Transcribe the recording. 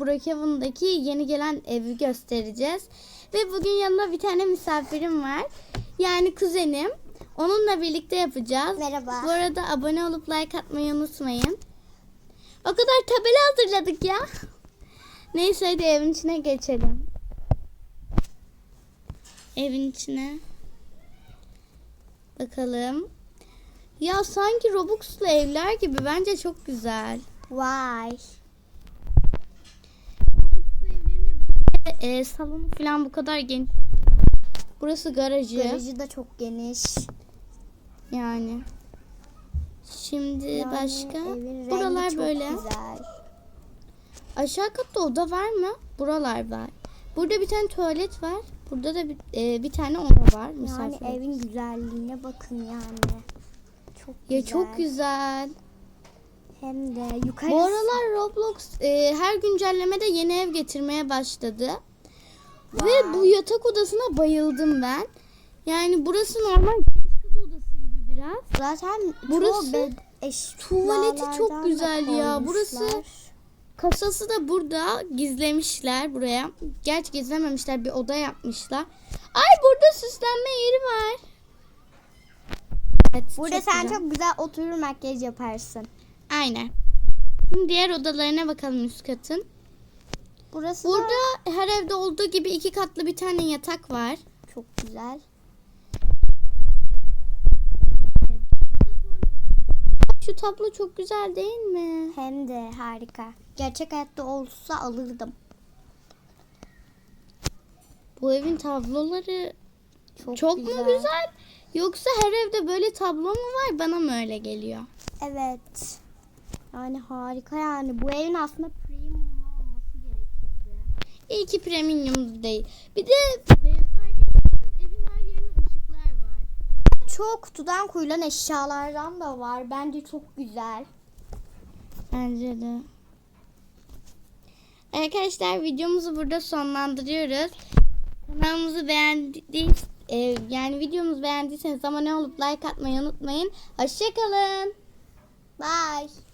Brookhaven'daki yeni gelen evi göstereceğiz. Ve bugün yanında bir tane misafirim var. Yani kuzenim. Onunla birlikte yapacağız. Merhaba. Bu arada abone olup like atmayı unutmayın. O kadar tabela hazırladık ya. Neyse hadi evin içine geçelim. Evin içine. Bakalım. Ya sanki Robux'lu evler gibi bence çok güzel. Vay. E, salon falan bu kadar geniş. Burası garajı. Garajı da çok geniş. Yani. Şimdi Yani başka? Buralar böyle. Güzel. Aşağı katta oda var mı? Buralar var. Burada bir tane tuvalet var. Burada da bir, e, bir tane oda var. Yani evin güzelliğine bakın yani. Çok ya güzel. çok güzel. Hem de yukarısı. Bu aralar Roblox e, her güncellemede yeni ev getirmeye başladı. Ve bu yatak odasına bayıldım ben. Yani burası normal kız odası gibi biraz. Zaten Burası- bed eş Tuvaleti çok güzel ya. Burası-. Kasası da burada gizlemişler buraya. Gerçi gizlememişler bir oda yapmışlar. Ay burada süslenme yeri var. Evet, Burada çok sen güzel. çok güzel oturur makyaj yaparsın. Aynen. Şimdi diğer odalarına bakalım üst katın. Burası da Burada her evde olduğu gibi iki katlı bir tane yatak var. çok güzel. Şu tablo çok güzel değil mi? Hem de harika. Gerçek hayatta olsa alırdım. Bu evin tabloları Çok, çok mu güzel? Yoksa her evde böyle tablo mu var? Bana mı öyle geliyor? Evet. Yani harika yani. Bu evin aslında premium olması gerekirdi. İyi ki premium değil. Bir de evin her yerine ışıklar var. Çok kutudan koyulan eşyalardan da var. Bence çok güzel. Bence de. Arkadaşlar videomuzu burada sonlandırıyoruz. Kanalımızı beğendiyseniz e, yani videomuzu beğendiyseniz abone olup like atmayı unutmayın. Hoşçakalın. Bye.